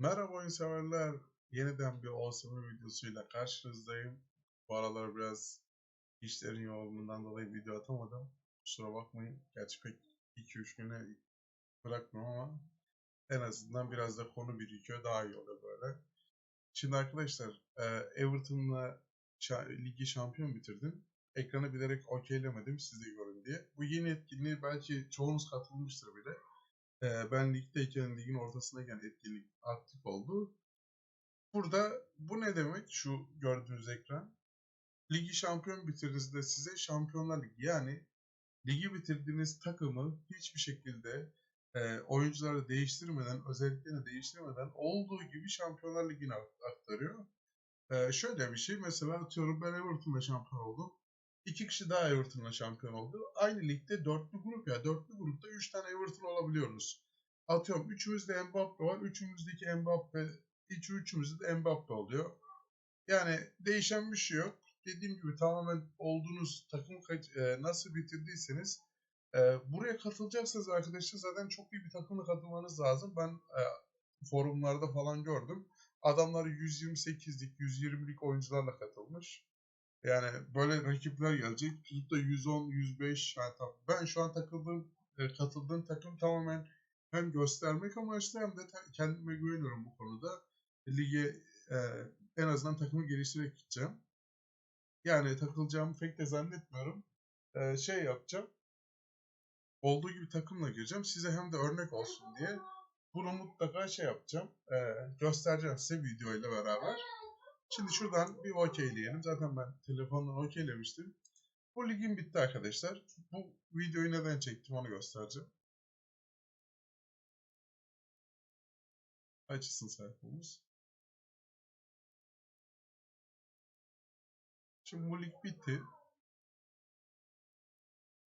Merhaba oyun severler. Yeniden bir OSM videosuyla karşınızdayım. Bu aralar biraz işlerin yoğunluğundan dolayı video atamadım. Kusura bakmayın. Gerçi pek 2-3 güne bırakmıyorum ama en azından biraz da konu birikiyor. Daha iyi oluyor böyle. Şimdi arkadaşlar e, Everton'la ligi şampiyon bitirdim. Ekranı bilerek okeylemedim siz görün diye. Bu yeni etkinliğe belki çoğunuz katılmıştır bile. Ee, ben ligdeyken, ligin ortasındayken etkinlik aktif oldu. Burada bu ne demek? Şu gördüğünüz ekran. Ligi şampiyon bitirdiğinizde size Şampiyonlar Ligi yani ligi bitirdiğiniz takımı hiçbir şekilde e, oyuncuları değiştirmeden, özelliklerini değiştirmeden olduğu gibi Şampiyonlar Ligi'ne aktarıyor. E, şöyle bir şey, mesela atıyorum ben Everton'la şampiyon oldum. İki kişi daha Everton'la şampiyon oldu. Aynı ligde dörtlü grup ya. Dörtlü grupta üç tane Everton olabiliyoruz. Atıyorum üçümüzde Mbappe var. Üçümüzdeki Mbappe, iç üçümüzde de Mbappe oluyor. Yani değişen bir şey yok. Dediğim gibi tamamen olduğunuz takım e, nasıl bitirdiyseniz e, buraya katılacaksanız arkadaşlar zaten çok iyi bir takımla katılmanız lazım. Ben e, forumlarda falan gördüm. Adamlar 128'lik, 120'lik oyuncularla katılmış. Yani böyle rakipler gelecek. Tutup da 110, 105. Yani ben şu an takıldığım, e, katıldığım takım tamamen hem göstermek amaçlı hem de kendime güveniyorum bu konuda. Lige e, en azından takımı geliştirerek gideceğim. Yani takılacağımı pek de zannetmiyorum. E, şey yapacağım. Olduğu gibi takımla gireceğim. Size hem de örnek olsun diye. Bunu mutlaka şey yapacağım. e, göstereceğim size video ile beraber. Şimdi şuradan bir okeyleyelim. Zaten ben telefondan okeylemiştim. Bu ligin bitti arkadaşlar. Bu videoyu neden çektim onu göstereceğim. Açılsın sayfamız. Şimdi bu lig bitti.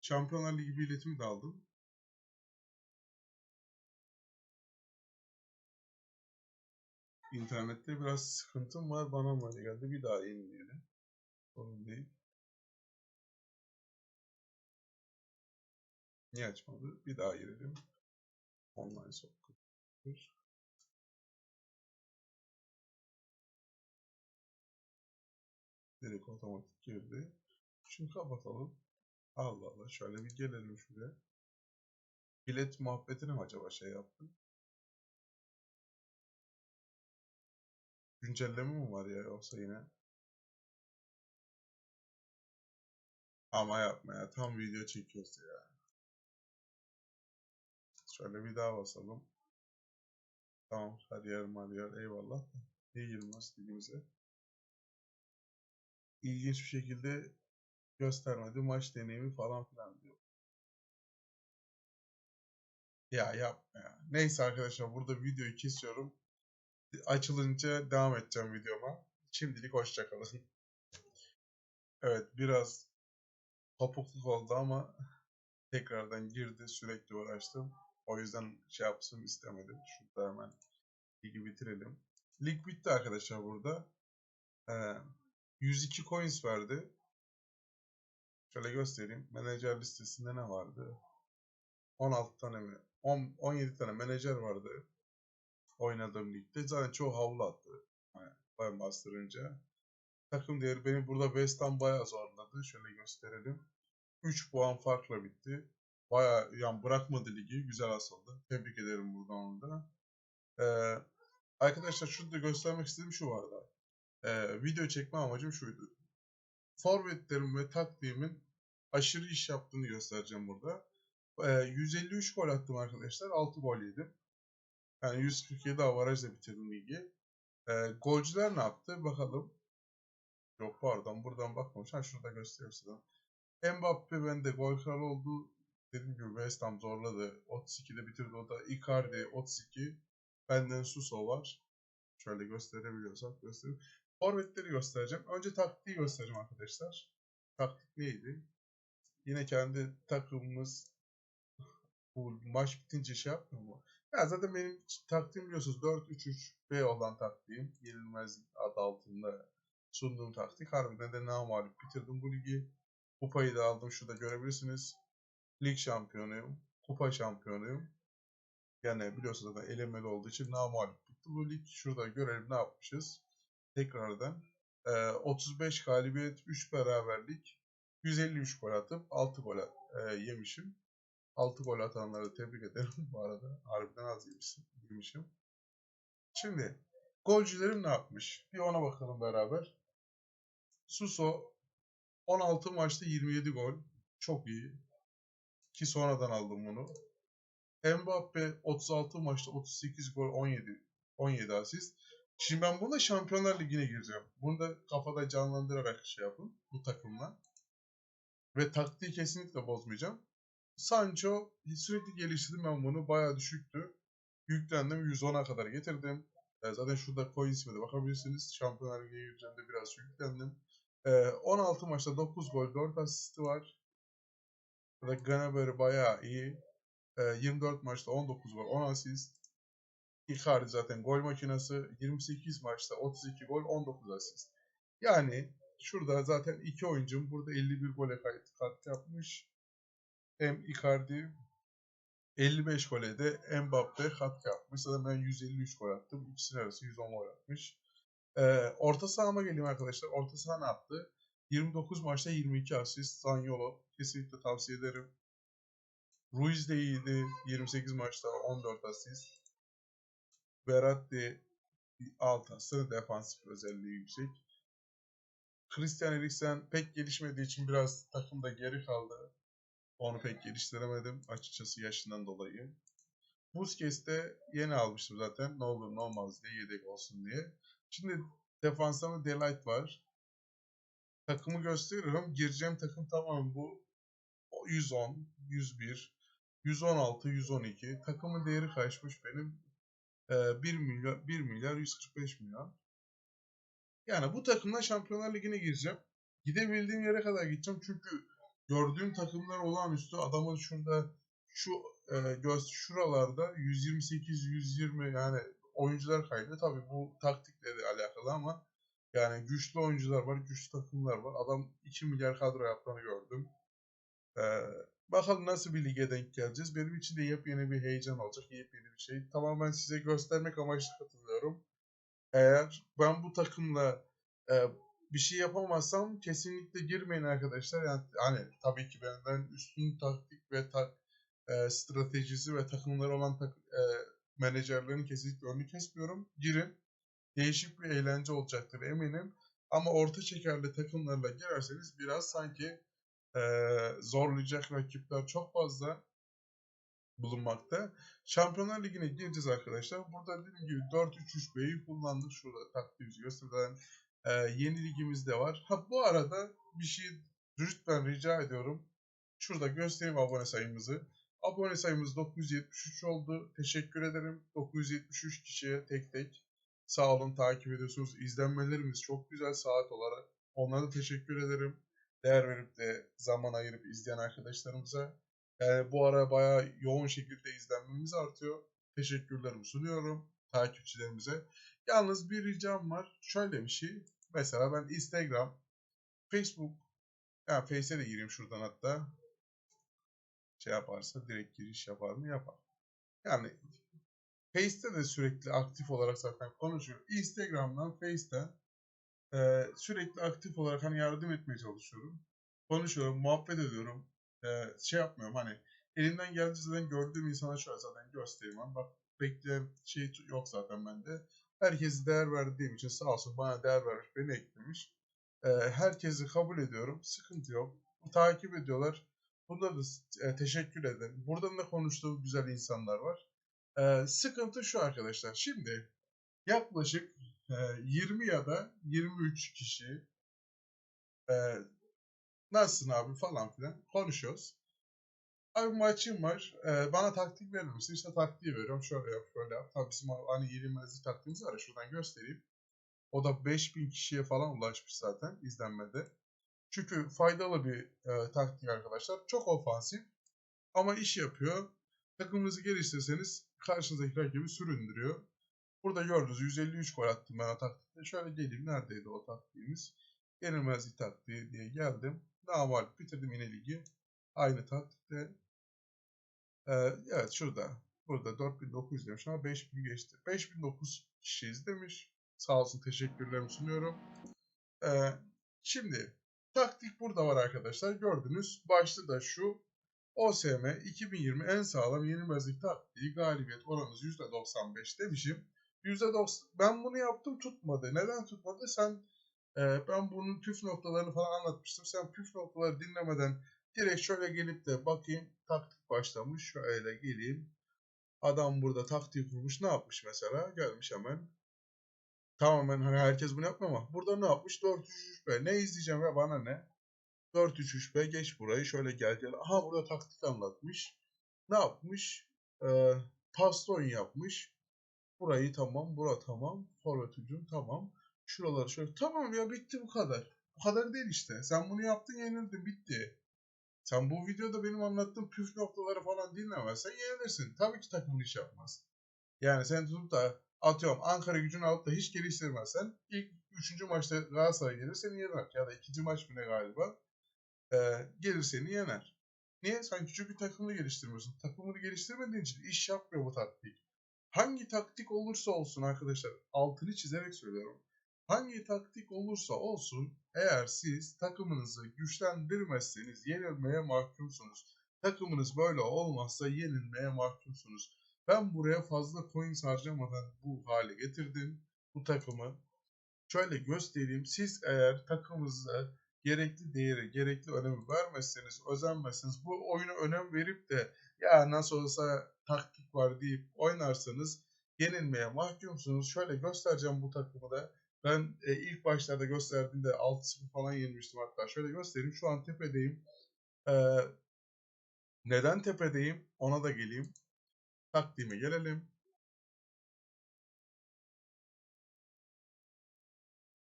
Şampiyonlar Ligi biletimi de aldım. İnternette biraz sıkıntım var. Bana mı öyle geldi? Bir daha yenileyelim. Sorun değil. Niye açmadı? Bir daha girelim. Online sohbet. Direkt otomatik girdi. Şunu kapatalım. Allah Allah. Şöyle bir gelelim şuraya. Bilet muhabbetine mi acaba şey yaptı? Güncelleme mi var ya yoksa yine? Ama yapma ya. Tam video çekiyoruz ya. Şöyle bir daha basalım. Tamam. Her yer mar yer. Eyvallah. İyi girmez ligimize. İlginç bir şekilde göstermedi. Maç deneyimi falan filan diyor. Ya yapma ya. Neyse arkadaşlar burada videoyu kesiyorum. Açılınca devam edeceğim videoma. Şimdilik hoşçakalın. Evet biraz topukluk oldu ama tekrardan girdi. Sürekli uğraştım. O yüzden şey yapsın istemedim. Şurada hemen ligi bitirelim. Lig bitti arkadaşlar burada. Ee, 102 coins verdi. Şöyle göstereyim. Menajer listesinde ne vardı? 16 tane mi? 10, 17 tane menajer vardı. Oynadığım ligde. Zaten çoğu havlu attı. Yani bastırınca. Takım değeri beni burada West Ham bayağı zorladı. Şöyle gösterelim. 3 puan farkla bitti. Bayağı yani bırakmadı ligi. Güzel asıldı. Tebrik ederim buradan onu da. Ee, arkadaşlar şurada göstermek istediğim şu vardı. Ee, video çekme amacım şuydu. Forvetlerim ve taktiğimin aşırı iş yaptığını göstereceğim burada. Ee, 153 gol attım arkadaşlar. 6 gol yedim. Yani 147 avarajla bitirdim ligi. Ee, golcüler ne yaptı? Bakalım. Yok pardon buradan bakmamış. Ha şurada göstereyim size. Mbappe bende gol kralı oldu. Dediğim gibi West Ham zorladı. 32'de bitirdi o da. Icardi 32. Benden Suso var. Şöyle gösterebiliyorsak göstereyim. Forvetleri göstereceğim. Önce taktiği göstereceğim arkadaşlar. Taktik neydi? Yine kendi takımımız bu maç bitince şey yapmıyor mu? Ya zaten benim taktiğim biliyorsunuz 4-3-3-B olan taktiğim. Yenilmezlik adı altında sunduğum taktik. Harbiden de namalip bitirdim bu ligi. Kupayı da aldım. Şurada görebilirsiniz. Lig şampiyonuyum. Kupa şampiyonuyum. Yani biliyorsunuz zaten elemeli olduğu için namalip bitti bu lig. Şurada görelim ne yapmışız. Tekrardan. Ee, 35 galibiyet, 3 beraberlik, 153 gol atıp 6 gol e, yemişim. 6 gol atanları tebrik ederim bu arada. Harbiden az yemişim. Şimdi golcülerim ne yapmış? Bir ona bakalım beraber. Suso 16 maçta 27 gol. Çok iyi. Ki sonradan aldım bunu. Mbappe 36 maçta 38 gol 17 17 asist. Şimdi ben bunda Şampiyonlar Ligi'ne gireceğim. Bunu da kafada canlandırarak şey yapın bu takımla. Ve taktiği kesinlikle bozmayacağım. Sancho sürekli geliştirdim ben bunu. Bayağı düşüktü. Yüklendim 110'a kadar getirdim. E, zaten şurada coins'ime de bakabilirsiniz. Şampiyonlar Ligi'ne gireceğim de biraz yüklendim. E, 16 maçta 9 gol 4 asisti var. Burada Gnabry bayağı iyi. E, 24 maçta 19 gol 10 asist. Icardi zaten gol makinesi. 28 maçta 32 gol 19 asist. Yani şurada zaten iki oyuncum burada 51 gole kat yapmış. Hem Icardi 55 gole de Mbappe katkı yapmış. Zaten ben 153 gol attım. İkisinin arası 110 gol atmış. Ee, orta sahama geleyim arkadaşlar. Orta saha ne yaptı? 29 maçta 22 asist. Zaniolo. Kesinlikle tavsiye ederim. Ruiz de iyiydi. 28 maçta 14 asist. Verratti 6 asist. Defansif özelliği yüksek. Christian Eriksen pek gelişmediği için biraz takımda geri kaldı. Onu pek geliştiremedim açıkçası yaşından dolayı. Busquets de yeni almıştım zaten. Ne olur ne olmaz diye yedek olsun diye. Şimdi defansımda Delight var. Takımı gösteriyorum. Gireceğim takım tamam bu. 110, 101, 116, 112. Takımın değeri kaçmış benim? Ee, 1 milyar, 1 milyar 145 milyon. Yani bu takımla Şampiyonlar Ligi'ne gireceğim. Gidebildiğim yere kadar gideceğim çünkü gördüğüm takımlar olağanüstü. Adamın şurada şu e, göz şuralarda 128 120 yani oyuncular kaydı. Tabii bu taktikle de alakalı ama yani güçlü oyuncular var, güçlü takımlar var. Adam 2 milyar kadro yaptığını gördüm. Ee, bakalım nasıl bir lige denk geleceğiz. Benim için de yepyeni bir heyecan olacak, yepyeni bir şey. Tamamen size göstermek amaçlı katılıyorum. Eğer ben bu takımla e, bir şey yapamazsam kesinlikle girmeyin arkadaşlar. Yani hani tabii ki benden üstün taktik ve tak, e, stratejisi ve takımları olan tak, e, menajerlerin kesinlikle önünü kesmiyorum. Girin. Değişik bir eğlence olacaktır eminim. Ama orta şekerli takımlarla girerseniz biraz sanki e, zorlayacak rakipler çok fazla bulunmakta. Şampiyonlar Ligi'ne gireceğiz arkadaşlar. Burada dediğim gibi 4-3-3-B'yi kullandık. Şurada taktiğimizi gösteren e, yeni ligimiz de var. Ha bu arada bir şey lütfen rica ediyorum. Şurada göstereyim abone sayımızı. Abone sayımız 973 oldu. Teşekkür ederim 973 kişiye tek tek. Sağ olun takip ediyorsunuz. İzlenmelerimiz çok güzel saat olarak. Onlara da teşekkür ederim. Değer verip de zaman ayırıp izleyen arkadaşlarımıza. Yani bu ara bayağı yoğun şekilde izlenmemiz artıyor. Teşekkürlerimi sunuyorum takipçilerimize. Yalnız bir ricam var. Şöyle bir şey. Mesela ben Instagram, Facebook, yani Face'e de gireyim şuradan hatta. Şey yaparsa direkt giriş yapar mı? Yapar. Yani Face'te de sürekli aktif olarak zaten konuşuyor. Instagram'dan, Face'ten e, sürekli aktif olarak hani yardım etmeye çalışıyorum. Konuşuyorum, muhabbet ediyorum. E, şey yapmıyorum hani elimden geldiği zaten gördüğüm insana şöyle zaten göstereyim. Bak bekleyen şey yok zaten bende. Herkesi değer verdiğim için sağ olsun bana değer vermiş, beni eklemiş. E, herkesi kabul ediyorum. Sıkıntı yok. Takip ediyorlar. Bunda da e, teşekkür ederim. Buradan da konuştuğum güzel insanlar var. E, sıkıntı şu arkadaşlar. Şimdi yaklaşık e, 20 ya da 23 kişi e, nasılsın abi falan filan konuşuyoruz. Abi maçım var. Ee, bana taktik verir misin? İşte taktiği veriyorum. Şöyle yap, şöyle yap. Tabii bizim hani yenilmezlik taktiğimiz var şuradan göstereyim. O da 5000 kişiye falan ulaşmış zaten izlenmede. Çünkü faydalı bir e, taktik arkadaşlar. Çok ofansif ama iş yapıyor. Takımınızı geliştirseniz karşınızdaki rakibi süründürüyor. Burada gördünüz 153 gol attım ben o taktikte. Şöyle geleyim neredeydi o taktiğimiz? Yenilmezlik taktiği diye geldim. Namalip bitirdim yine ligi. Aynı taktikte. Ee, evet şurada. Burada 4900 demiş ama 5000 geçti. 5009 kişi izlemiş. Sağ olsun teşekkürlerimi sunuyorum. Ee, şimdi taktik burada var arkadaşlar. Gördünüz. Başlığı da şu. OSM 2020 en sağlam yenilmezlik taktiği galibiyet oranınız %95 demişim. %90 ben bunu yaptım tutmadı. Neden tutmadı? Sen e, ben bunun püf noktalarını falan anlatmıştım. Sen püf noktaları dinlemeden direkt şöyle gelip de bakayım taktik başlamış. Şöyle geleyim. Adam burada taktiği kurmuş. Ne yapmış mesela? Gelmiş hemen. Tamamen hani herkes bunu yapmıyor ama burada ne yapmış? 4-3-3-B. Ne izleyeceğim ya bana ne? 4-3-3-B geç burayı. Şöyle gel gel. Aha burada taktik anlatmış. Ne yapmış? Ee, paston yapmış. Burayı tamam. Bura tamam. Forvet hücum tamam. Şuraları şöyle. Tamam ya bitti bu kadar. Bu kadar değil işte. Sen bunu yaptın yenildin bitti. Sen bu videoda benim anlattığım püf noktaları falan dinlemezsen yenilirsin. Tabii ki takımın iş yapmaz. Yani sen tutup da atıyorum Ankara gücünü alıp da hiç geliştirmezsen ilk üçüncü maçta Galatasaray gelir seni yener. Ya da ikinci maç bile galiba e, gelir seni yener. Niye? Sen küçük bir takımını geliştirmiyorsun. Takımını geliştirmediğin için iş yapmıyor bu taktik. Hangi taktik olursa olsun arkadaşlar altını çizerek söylüyorum. Hangi taktik olursa olsun eğer siz takımınızı güçlendirmezseniz yenilmeye mahkumsunuz. Takımınız böyle olmazsa yenilmeye mahkumsunuz. Ben buraya fazla coins harcamadan bu hale getirdim bu takımı. Şöyle göstereyim. Siz eğer takımınıza gerekli değeri, gerekli önemi vermezseniz, özenmezseniz, bu oyuna önem verip de ya nasıl olsa taktik var deyip oynarsanız yenilmeye mahkumsunuz. Şöyle göstereceğim bu takımı da. Ben e, ilk başlarda gösterdiğimde 6-0 falan yenilmiştim hatta. Şöyle göstereyim. Şu an tepedeyim. Ee, neden tepedeyim? Ona da geleyim. Taktiğime gelelim.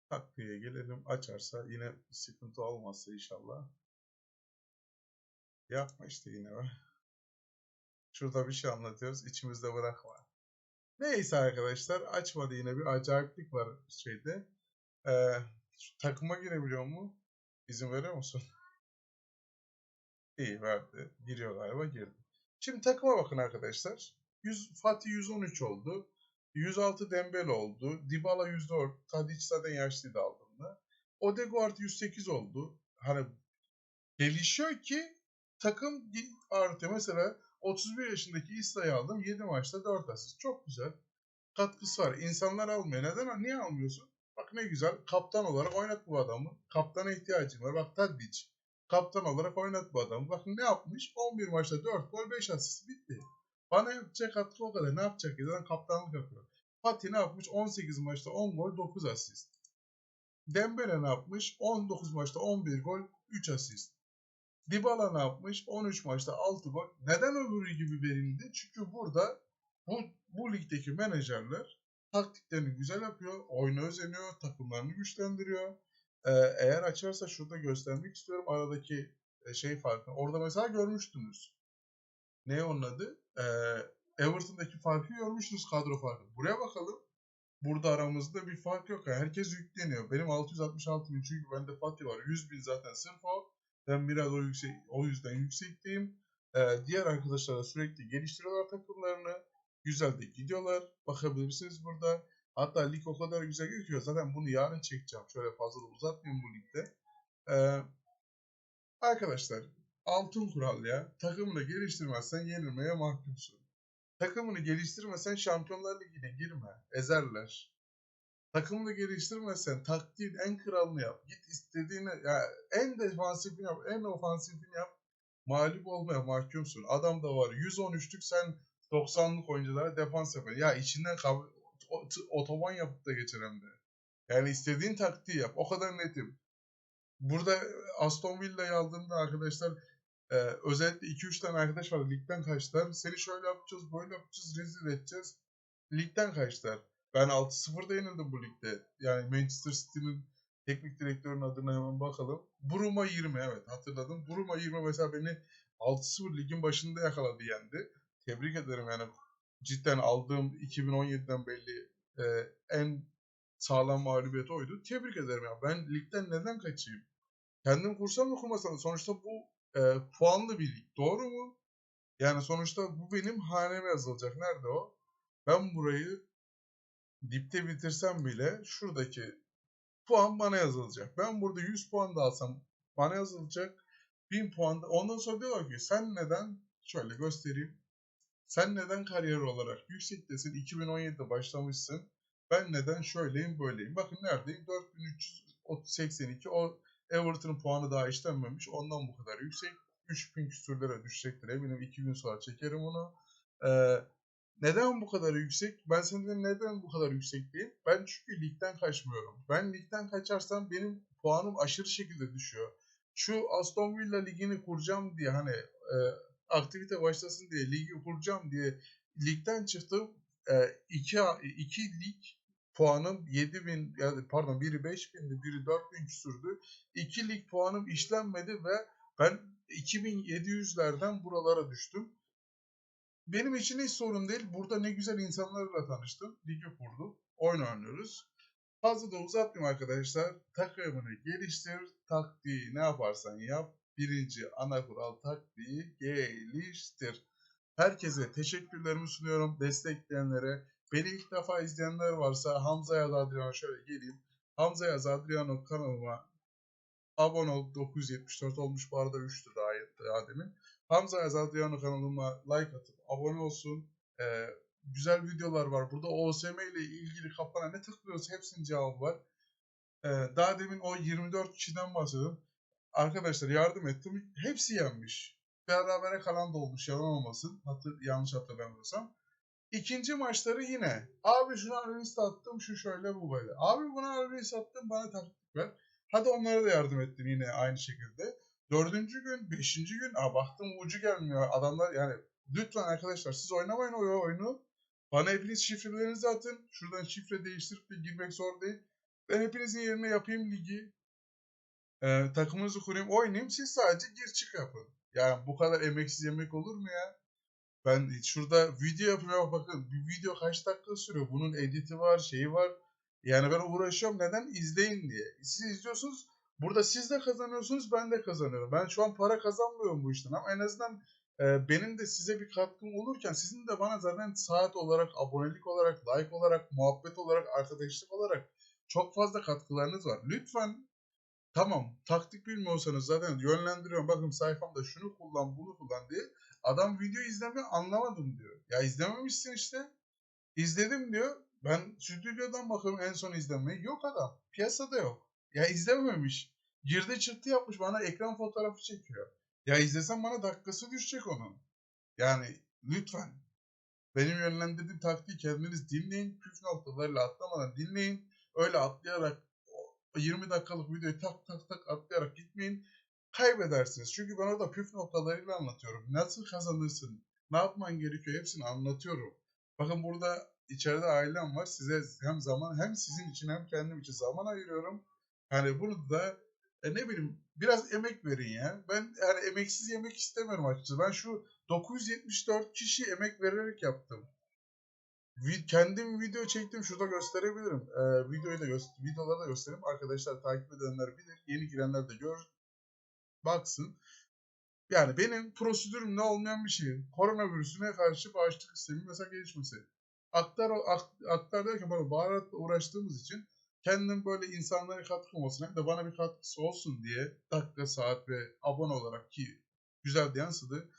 Taktiğe gelelim. Açarsa yine sıkıntı olmazsa inşallah. Yapma işte yine be. Şurada bir şey anlatıyoruz. İçimizde bırakma. Neyse arkadaşlar. Açmadı yine bir acayiplik var şeyde. Ee, takıma girebiliyor mu? İzin veriyor musun? İyi verdi. Giriyor galiba girdi. Şimdi takıma bakın arkadaşlar. 100, Fatih 113 oldu. 106 Dembele oldu. Dybala 104. Tadic zaten yaşlıydı aldığında. Odegaard 108 oldu. Hani gelişiyor ki takım artıyor. Mesela 31 yaşındaki İsa'yı aldım. 7 maçta 4 asist. Çok güzel. Katkısı var. İnsanlar almıyor. Neden? Niye almıyorsun? Bak ne güzel. Kaptan olarak oynat bu adamı. Kaptana ihtiyacım var. Bak Tadic. Kaptan olarak oynat bu adamı. Bakın ne yapmış? 11 maçta 4 gol 5 asist. Bitti. Bana yapacak katkı o kadar. Ne yapacak? Zaten kaptanlık yapıyor. Fatih ne yapmış? 18 maçta 10 gol 9 asist. Dembele ne yapmış? 19 maçta 11 gol 3 asist. Dybala ne yapmış? 13 maçta 6 gol. Neden öbürü gibi verildi? Çünkü burada bu, bu ligdeki menajerler taktiklerini güzel yapıyor, oyunu özeniyor, takımlarını güçlendiriyor. Ee, eğer açarsa şurada göstermek istiyorum aradaki e, şey farkı. Orada mesela görmüştünüz. Ne onun adı? Ee, Everton'daki farkı görmüştünüz kadro farkı. Buraya bakalım. Burada aramızda bir fark yok. Herkes yükleniyor. Benim 666 bin çünkü bende Fatih var. 100 bin zaten sırf o. Ben biraz o, yüksek, o yüzden yüksekteyim. Ee, diğer arkadaşlar da sürekli geliştiriyorlar takımlarını. Güzel de gidiyorlar. Bakabilirsiniz burada. Hatta lig o kadar güzel gözüküyor. Zaten bunu yarın çekeceğim. Şöyle fazla da uzatmayayım bu ligde. Ee, arkadaşlar altın kural ya. Takımını geliştirmezsen yenilmeye mahkumsun. Takımını geliştirmesen Şampiyonlar Ligi'ne girme. Ezerler. Takımını geliştirmezsen taktiğin en kralını yap. Git istediğini ya en defansifini yap, en ofansifini yap. Mağlup olmaya mahkumsun. Adam da var 113'lük sen 90'lık oyunculara defans yapar. Ya içinden otoban yapıp da geçer hem de. Yani istediğin taktiği yap. O kadar netim. Burada Aston Villa'yı aldığımda arkadaşlar e, özellikle 2-3 tane arkadaş var ligden kaçtılar. Seni şöyle yapacağız, böyle yapacağız, rezil edeceğiz. Ligden kaçtılar. Ben 6-0'da yenildim bu ligde. Yani Manchester City'nin teknik direktörünün adına hemen bakalım. Bruma 20 evet hatırladım. Bruma 20 mesela beni 6-0 ligin başında yakaladı yendi. Tebrik ederim yani cidden aldığım 2017'den belli e, en sağlam mağlubiyet oydu. Tebrik ederim ya. Ben ligden neden kaçayım? Kendim kursam mı kurmasam sonuçta bu e, puanlı bir lig. Doğru mu? Yani sonuçta bu benim haneme yazılacak. Nerede o? Ben burayı dipte bitirsem bile şuradaki puan bana yazılacak. Ben burada 100 puan da alsam bana yazılacak. 1000 puan da. Ondan sonra diyorlar ki sen neden şöyle göstereyim. Sen neden kariyer olarak yüksektesin? 2017'de başlamışsın. Ben neden şöyleyim böyleyim. Bakın neredeyim? 4382. O Everton'ın puanı daha işlenmemiş. Ondan bu kadar yüksek. 3000 küsürlere düşecektir eminim. 2 gün sonra çekerim onu. Ee, neden bu kadar yüksek? Ben senden neden bu kadar yüksek değil? Ben çünkü ligden kaçmıyorum. Ben ligden kaçarsam benim puanım aşırı şekilde düşüyor. Şu Aston Villa ligini kuracağım diye hani e, aktivite başlasın diye ligi kuracağım diye ligden çıktım. E, iki, iki lig puanım 7000 yani pardon biri 5000'di biri 4000 küsürdü. İki lig puanım işlenmedi ve ben 2700'lerden buralara düştüm. Benim için hiç sorun değil. Burada ne güzel insanlarla tanıştım. Ligi kurduk. Oyun oynuyoruz. Fazla da uzatmayayım arkadaşlar. Takımını geliştir. Taktiği ne yaparsan yap. Birinci ana kural taktiği geliştir. Herkese teşekkürlerimi sunuyorum. Destekleyenlere. Beni ilk defa izleyenler varsa Hamza Yaz Adriano şöyle geleyim. Hamza Yaz Adriano kanalıma abone ol 974 olmuş bu arada 3'tü daha, daha demin. Hamza Yaz Adriano kanalıma like atıp abone olsun. Ee, güzel videolar var. Burada OSM ile ilgili kafana ne tıklıyorsa hepsinin cevabı var. Ee, daha demin o 24 kişiden bahsediyordum. Arkadaşlar yardım ettim. Hepsi yenmiş. Berabere kalan da olmuş yalan olmasın. Hatır, yanlış hatırlamıyorsam. İkinci maçları yine. Abi şuna analiz attım şu şöyle bu böyle. Abi buna analiz attım bana taktik ver. Hadi onlara da yardım ettim yine aynı şekilde. Dördüncü gün, beşinci gün aa baktım ucu gelmiyor. Adamlar yani lütfen arkadaşlar siz oynamayın o oyunu. Bana hepiniz şifrelerinizi atın. Şuradan şifre değiştirip de girmek zor değil. Ben hepinizin yerine yapayım ligi. Ee, takımınızı kurayım, oynayayım. Siz sadece gir çık yapın. Yani bu kadar emeksiz yemek olur mu ya? Ben şurada video yapıyorum. Bakın bir video kaç dakika sürüyor. Bunun editi var, şeyi var. Yani ben uğraşıyorum. Neden? izleyin diye. Siz izliyorsunuz. Burada siz de kazanıyorsunuz. Ben de kazanıyorum. Ben şu an para kazanmıyorum bu işten. Ama en azından e, benim de size bir katkım olurken sizin de bana zaten saat olarak, abonelik olarak, like olarak, muhabbet olarak, arkadaşlık olarak çok fazla katkılarınız var. Lütfen tamam taktik bilmiyorsanız zaten yönlendiriyorum. Bakın sayfamda şunu kullan, bunu kullan diye. Adam video izlemiyor anlamadım diyor. Ya izlememişsin işte. İzledim diyor. Ben stüdyodan bakıyorum en son izlemeyi. Yok adam. Piyasada yok. Ya izlememiş. Girdi çıktı yapmış bana ekran fotoğrafı çekiyor. Ya izlesem bana dakikası düşecek onun. Yani lütfen. Benim yönlendirdiğim taktiği kendiniz dinleyin. Püf noktalarıyla atlamadan dinleyin. Öyle atlayarak 20 dakikalık videoyu tak tak tak atlayarak gitmeyin. Kaybedersiniz. Çünkü ben orada püf noktalarıyla anlatıyorum. Nasıl kazanırsın? Ne yapman gerekiyor? Hepsini anlatıyorum. Bakın burada içeride ailem var. Size hem zaman hem sizin için hem kendim için zaman ayırıyorum. Yani bunu da e ne bileyim biraz emek verin ya. Ben yani emeksiz yemek istemiyorum açıkçası. Ben şu 974 kişi emek vererek yaptım. Kendim video çektim. Şurada gösterebilirim. Ee, videoyu da gö- videoları da göstereyim. Arkadaşlar takip edenler bilir. Yeni girenler de gör. Baksın. Yani benim prosedürüm ne olmayan bir şey. Koronavirüsüne karşı bağışıklık sistemi mesela gelişmesi. Aktar, aktar derken bana baharatla uğraştığımız için kendim böyle insanlara katkı olmasın hem de bana bir katkısı olsun diye dakika, saat ve abone olarak ki güzel de yansıdı.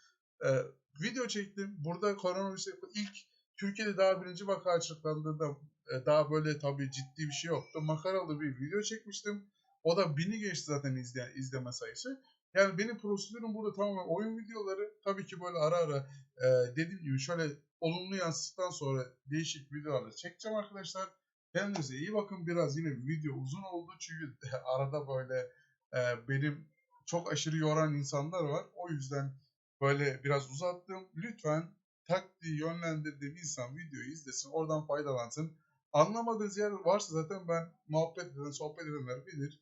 Ee, video çektim. Burada koronavirüs ilk Türkiye'de daha birinci vaka açıklandığında e, daha böyle tabii ciddi bir şey yoktu. Makaralı bir video çekmiştim. O da bini geçti zaten izleyen, izleme sayısı. Yani benim prosedürüm burada tamamen oyun videoları. Tabii ki böyle ara ara e, dediğim gibi şöyle olumlu yansıttıktan sonra değişik videolarla çekeceğim arkadaşlar. Kendinize iyi bakın. Biraz yine video uzun oldu. Çünkü arada böyle e, benim çok aşırı yoran insanlar var. O yüzden böyle biraz uzattım. Lütfen taktiği yönlendirdiğim insan videoyu izlesin. Oradan faydalansın. Anlamadığınız yer varsa zaten ben muhabbet eden, sohbet edenler bilir.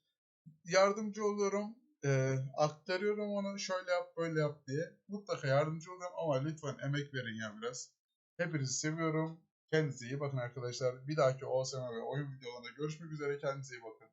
Yardımcı oluyorum. E, aktarıyorum onu şöyle yap böyle yap diye. Mutlaka yardımcı oluyorum ama lütfen emek verin ya biraz. Hepinizi seviyorum. Kendinize iyi bakın arkadaşlar. Bir dahaki OSM ve oyun videolarında görüşmek üzere. Kendinize iyi bakın.